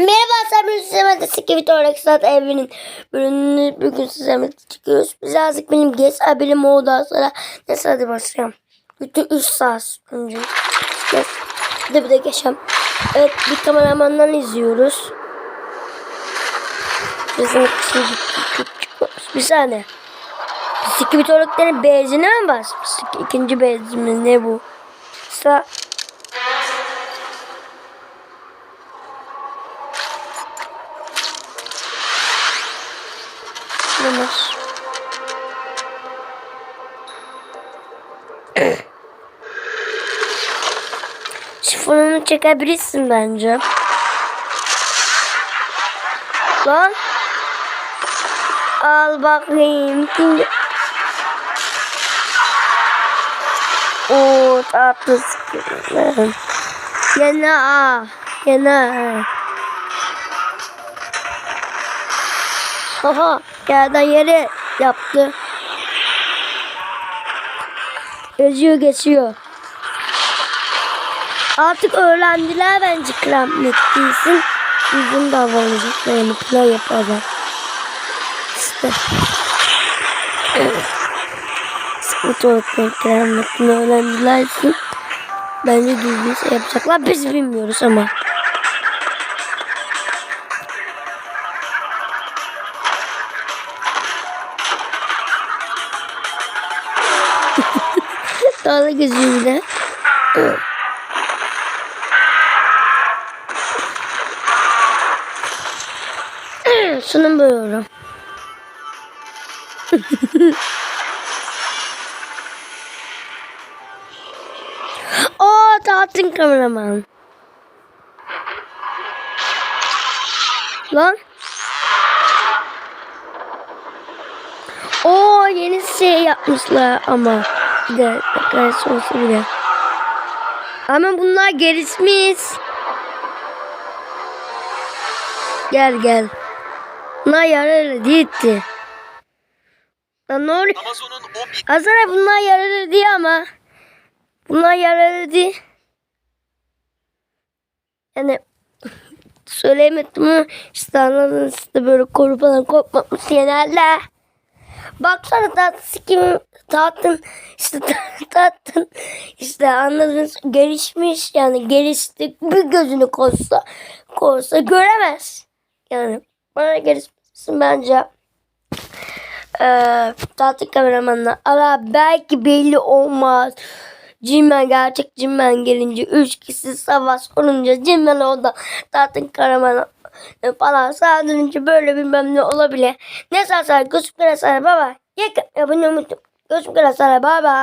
Merhaba Sabri Sistemat'ta Sikivit Oreksat evinin bölümünü bugün size çıkıyoruz. Birazcık benim geç haberim oldu sonra neyse hadi başlayalım. Bütün 3 saat önce. Yes. Hadi bir de geçelim. Evet bir kameramandan izliyoruz. Bir saniye. Sikivit Orek'lerin benzine mi basmıştık? İkinci benzin ne bu? Sa Olmaz. Şifonunu çekebilirsin bence. Lan. Al bakayım. Şimdi... Oo tatlı sıkıntı. Yana. Yana. Aha yerden yere yaptı. Geziyor geçiyor. Artık öğrendiler bence kramlet değilsin. Bizim davranacaklarını plan yapacak. İşte. Sıkıntı olarak kramletini öğrendilersin. Bence düzgün şey yapacaklar. Biz bilmiyoruz ama. Dağda geziyor bir de. Şunu bölüyorum. Oo tatil kameraman. Lan. Oo yeni şey yapmışlar ama. Bir de arkadaş olsa bile. Ama bunlar gelişmiş. Gel gel. Bunlar yararlı değildi. Lan ne oluyor? Amazon'un 11 Hazara bunlar yararlı değil ama. Bunlar yararlı değil. Yani söyleyemedim ama işte anladınız işte böyle korumadan korkmamış genelde. Baksana tatlısı kim tatlın işte tatlın işte anladınız gelişmiş yani gelişti bir gözünü koysa koysa göremez. Yani bana gelişmesin bence eee tatlı kameramanla ara belki belli olmaz. Cimen gerçek Cimen gelince üç kişi savaş olunca Cimen orada tatlı kameraman falan saldırınca böyle bilmem ne olabilir. Ne sarsa gözükmüyor sana baba. Yakın abone olmayı. Gözükmüyor sana baba.